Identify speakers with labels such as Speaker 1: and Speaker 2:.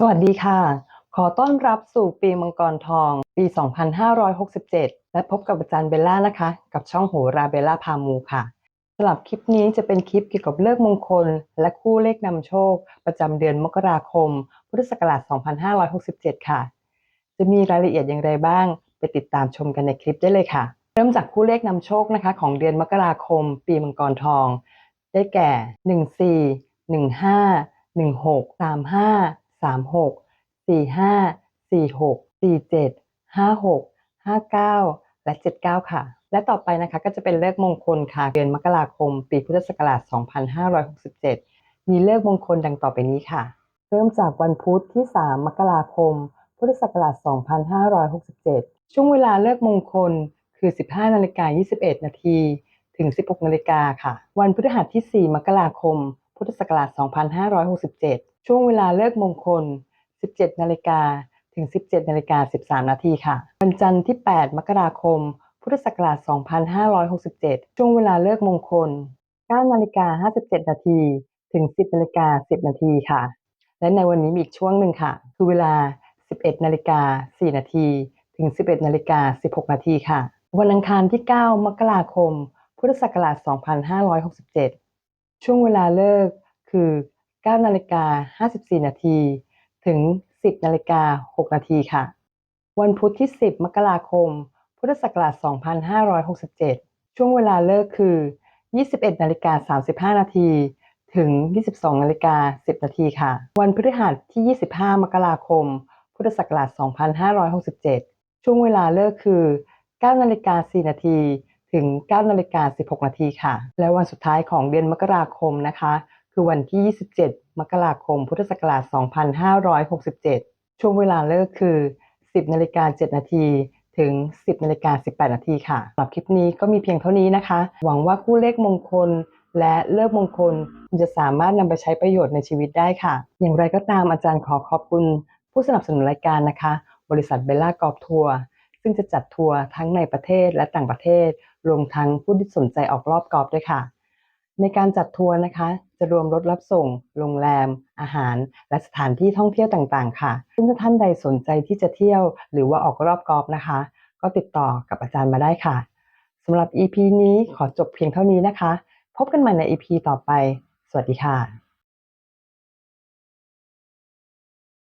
Speaker 1: สวัสดีค่ะ ขอต้อนรับสู่ปีมังกรทอง ปี 2567 และพบกับอาจารย์เบลล่านะคะ กับช่องโหราเบลล่าพามูค่ะสำหรับคลิปนี้จะเป็นคลิปเกี่ยวกับเลิกษ์มงคล และคู่เลขนำโชค ประจำเดือนมกราคม พุทธศักราช 2567 ค่ะ จะมีรายละเอียดอย่างไรบ้าง ไปติดตามชมกันในคลิปได้เลยค่ะ เริ่มจากคู่เลขนำโชคนะคะ ของเดือนมกราคม ปีมังกรทอง ได้แก่ 14 15 16 35 36 45 46 47 56 59และ79ค่ะ และต่อไปนะคะก็จะเป็นเลขมงคลค่ะเดือนมกราคม ปีพุทธศักราช2567มีเลขมงคลดังต่อไปนี้ค่ะ เริ่มจากวันพุธที่3มกราคม พุทธศักราช2567ช่วงเวลาเลิกมงคลคือ 15นาฬิกา21 นาที ถึง 16นาฬิกาค่ะ วันพฤหัสที่ 4 มกราคม พุทธศักราช 2567 ช่วงเวลาเลิกมงคล 17 นาฬิกาถึง 17 นาฬิกา 13 นาทีค่ะ วันจันทร์ที่ 8 มกราคม พุทธศักราช 2567 ช่วงเวลาเลิกมงคล 9 นาฬิกา 57 นาทีถึง 10 นาฬิกา 10 นาทีค่ะ และในวันนี้มีอีกช่วงหนึ่งค่ะ คือเวลา 11 นาฬิกา 4 นาทีถึง 11 นาฬิกา 16 นาทีค่ะ วันอังคารที่ 9 มกราคม พุทธศักราช 2567 ช่วงเวลาเลิกคือ 9นาฬิกา54 นาทีถึง 10นาฬิกา6นาทีค่ะ วันพุธที่ 10 มกราคม พุทธศักราช 2567 ช่วงเวลาเลิกคือ 21นาฬิกา35 นาทีถึง 22นาฬิกา10 นาทีค่ะ วันพฤหัสที่ 25 มกราคม พุทธศักราช 2567 ช่วงเวลาเลิกคือ 9นาฬิกา4นาทีถึง 9นาฬิกา16 นาทีค่ะ และวันสุดท้ายของเดือนมกราคมนะคะ คือวันที่ 27 มกราคม พุทธศักราช 2567 ช่วงเวลาเลิกคือ 10นาฬิกา7นาทีถึง 10นาฬิกา18นาทีค่ะสำหรับคลิปนี้ก็มีเพียงเท่านี้นะคะ หวังว่าคู่เลขมงคลและเลิกมงคลคุณจะสามารถนำไปใช้ประโยชน์ในชีวิตได้ค่ะ อย่างไรก็ตามอาจารย์ขอขอบคุณ ผู้สนับสนุนรายการนะคะ บริษัทเบลล่ากอล์ฟทัวร์ซึ่งจะจัดทัวร์ทั้งในประเทศและต่างประเทศ รวมทั้งผู้ที่สนใจออกรอบกอล์ฟด้วยค่ะ ในการจัดทัวร์นะคะ จะรวมรถรับส่ง โรงแรม อาหาร และสถานที่ท่องเที่ยวต่างๆ ค่ะ ซึ่งถ้าท่านใดสนใจที่จะเที่ยว หรือว่าออกรอบกอล์ฟนะคะ ก็ติดต่อกับอาจารย์มาได้ค่ะสำหรับ EP นี้ขอจบเพียงเท่านี้นะคะ พบกันใหม่ใน EP ต่อไป สวัสดีค่ะ